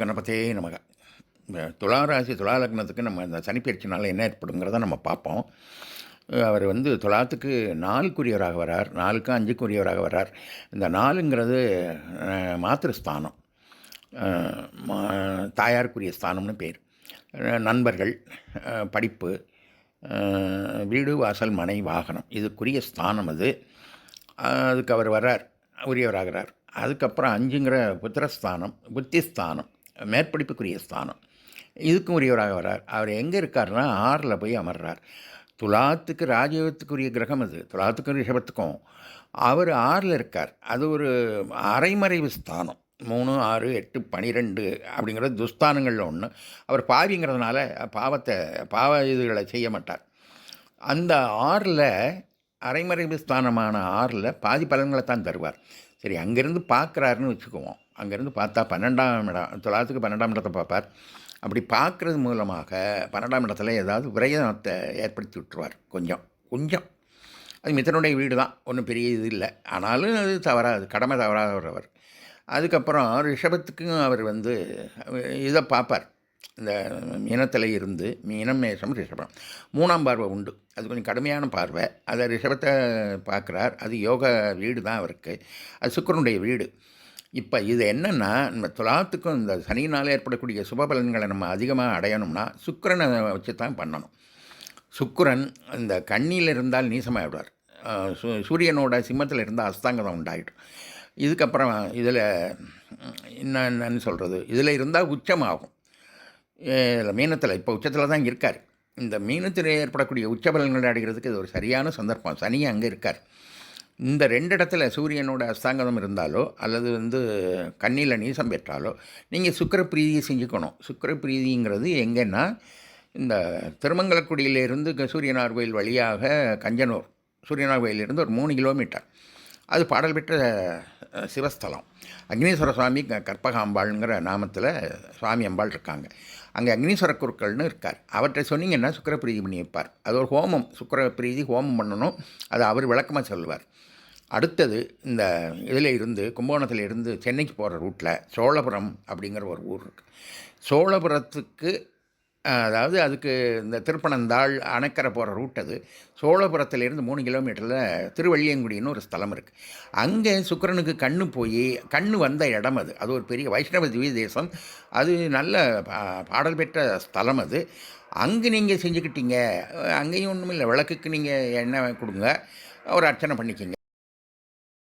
கணபதே நமக. இந்த துளாராசி துலா லக்னத்துக்கு நம்ம இந்த சனிப்பயிற்சினால் என்ன ஏற்படுங்கிறத நம்ம பார்ப்போம். அவர் வந்து துலாத்துக்கு நாலுக்குரியவராக வரார் நாலுக்கு அஞ்சுக்குரியவராக வரார். இந்த நாலுங்கிறது மாத்திருஸ்தானம். மா- தாயாருக்குரிய ஸ்தானம்னு பேர். நண்பர்கள் படிப்பு வீடு வாசல் மனை வாகனம். இதுக்குரிய ஸ்தானம் அது. அதுக்கு அவர் வர்றார் உரியவராகிறார். அதுக்கப்புறம் அஞ்சுங்கிற புத்திரஸ்தானம் புத்திஸ்தானம். மேற்படிப்புக்குரிய ஸ்தானம். இதுக்கும் உரியவராக வர்றார். அவர் எங்கே இருக்காருன்னா ஆறில் போய் அமர்றார். துலாத்துக்கு ராஜயோகத்துக்குரிய கிரகம் அது. துலாத்துக்கும் ரிஷபத்துக்கும். அவர் ஆறில் இருக்கார். அது ஒரு அரைமறைவு ஸ்தானம். மூணு ஆறு எட்டு பனிரெண்டு அப்படிங்கிறது துஸ்தானங்களில் ஒன்று அவர் பாவிங்கிறதுனால பாவத்தை பாவ இதுகளை செய்ய மாட்டார். அந்த ஆறில் அரைமறைவு ஸ்தானமான ஆறில் பாதி பலன்களை தான் தருவார். சரி அங்கேருந்து பார்க்குறாருன்னு வச்சுக்குவோம். அங்கேருந்து பார்த்தா பன்னெண்டாம் இடம் தொள்ளாயிரத்துக்கு பன்னெண்டாம் இடத்தை பார்ப்பார். அப்படி பார்க்குறது மூலமாக பன்னெண்டாம் இடத்துல ஏதாவது விரயத்தை ஏற்படுத்தி விட்டுருவார் கொஞ்சம் கொஞ்சம். அது மித்தனுடைய வீடு தான் ஒன்றும் பெரிய இது இல்லை. ஆனாலும் அது தவறாது கடமை தவறாதவர். அதுக்கப்புறம் ரிஷபத்துக்கும் அவர் வந்து இதை பார்ப்பார். இந்த மீனத்தில் இருந்து மீனம் மேஷம் ரிஷபம். மூணாம் பார்வை உண்டு. அது கொஞ்சம் கடுமையான பார்வை. அதை ரிஷபத்தை பார்க்குறார். அது யோக வீடு தான் அவருக்கு. அது சுக்கிரனுடைய வீடு. இப்போ இது என்னென்னா நம்ம துலாத்துக்கும் இந்த சனியினால் ஏற்படக்கூடிய சுபபலன்களை நம்ம அதிகமாக அடையணும்னா சுக்கரனை வச்சு தான் பண்ணணும். சுக்கரன் இந்த கண்ணியில் இருந்தால் நீசமாகிடுவார் சூ- சூரியனோட சிம்மத்தில் இருந்தால் அஸ்தாங்கதம் உண்டாயிடும். இதுக்கப்புறம் இதில் என்ன என்னன்னு சொல்கிறது இதில் இருந்தால் உச்சமாகும். இதில் மீனத்தில் இப்போ உச்சத்தில் தான் இருக்கார். இந்த மீனத்தில் ஏற்படக்கூடிய உச்ச பலன்களை அடைகிறதுக்கு இது ஒரு சரியான சந்தர்ப்பம். சனி அங்கே இருக்கார். இந்த ரெண்டு இடத்துல சூரியனோட அஸ்தாங்கதம் இருந்தாலோ அல்லது வந்து கண்ணில நீசம் பெற்றாலோ நீங்கள் சுக்கிர பிரீதியை செஞ்சுக்கணும். சுக்கிர பிரீதிங்கிறது எங்கன்னா இந்த திருமங்கலக்குடியிலிருந்து க- சூரியனார் கோயில் வழியாக கஞ்சனூர் சூரியனார் கோயிலிருந்து ஒரு மூணு கிலோமீட்டர். அது பாடல் பெற்ற சிவஸ்தலம். அக்னீஸ்வர சுவாமி க- கற்பகாம்பாள்ங்கிற நாமத்தில் சுவாமி அம்பாள் இருக்காங்க. அங்கே அக்னீஸ்வர குருக்கள்னு இருக்கார். அவர்கிட்ட சொன்னீங்கன்னா சுக்கிரப்பிரீதி பண்ணி வைப்பார். அது ஒரு ஹோமம். சுக்கிரப்பிரீதி ஹோமம் பண்ணணும். அது அவர் விளக்கமாக சொல்லுவார். அடுத்தது இந்த இதில் இருந்து கும்பகோணத்தில் இருந்து சென்னைக்கு போகிற ரூட்டில் சோழபுரம் அப்படிங்கிற ஒரு ஊர் இருக்குது சோழபுரத்துக்கு அதாவது அதுக்கு இந்த திருப்பனந்தாள் அணைக்கரை போகிற ரூட் அது. சோழபுரத்திலேருந்து மூணு கிலோமீட்டரில் திருவள்ளியங்குடின்னு ஒரு ஸ்தலம் இருக்குது அங்கே சுக்கரனுக்கு கண்ணு போய் கண்ணு வந்த இடம் அது. அது ஒரு பெரிய வைஷ்ணவ திவ்ய தேசம். அது நல்ல பா- பாடல் பெற்ற ஸ்தலம் அது. அங்கே நீங்கள் செஞ்சுக்கிட்டீங்க. அங்கேயும் ஒன்றும் இல்லை விளக்குக்கு நீங்கள் எண்ணெய் கொடுங்க. ஒரு அர்ச்சனை பண்ணிக்கிங்க.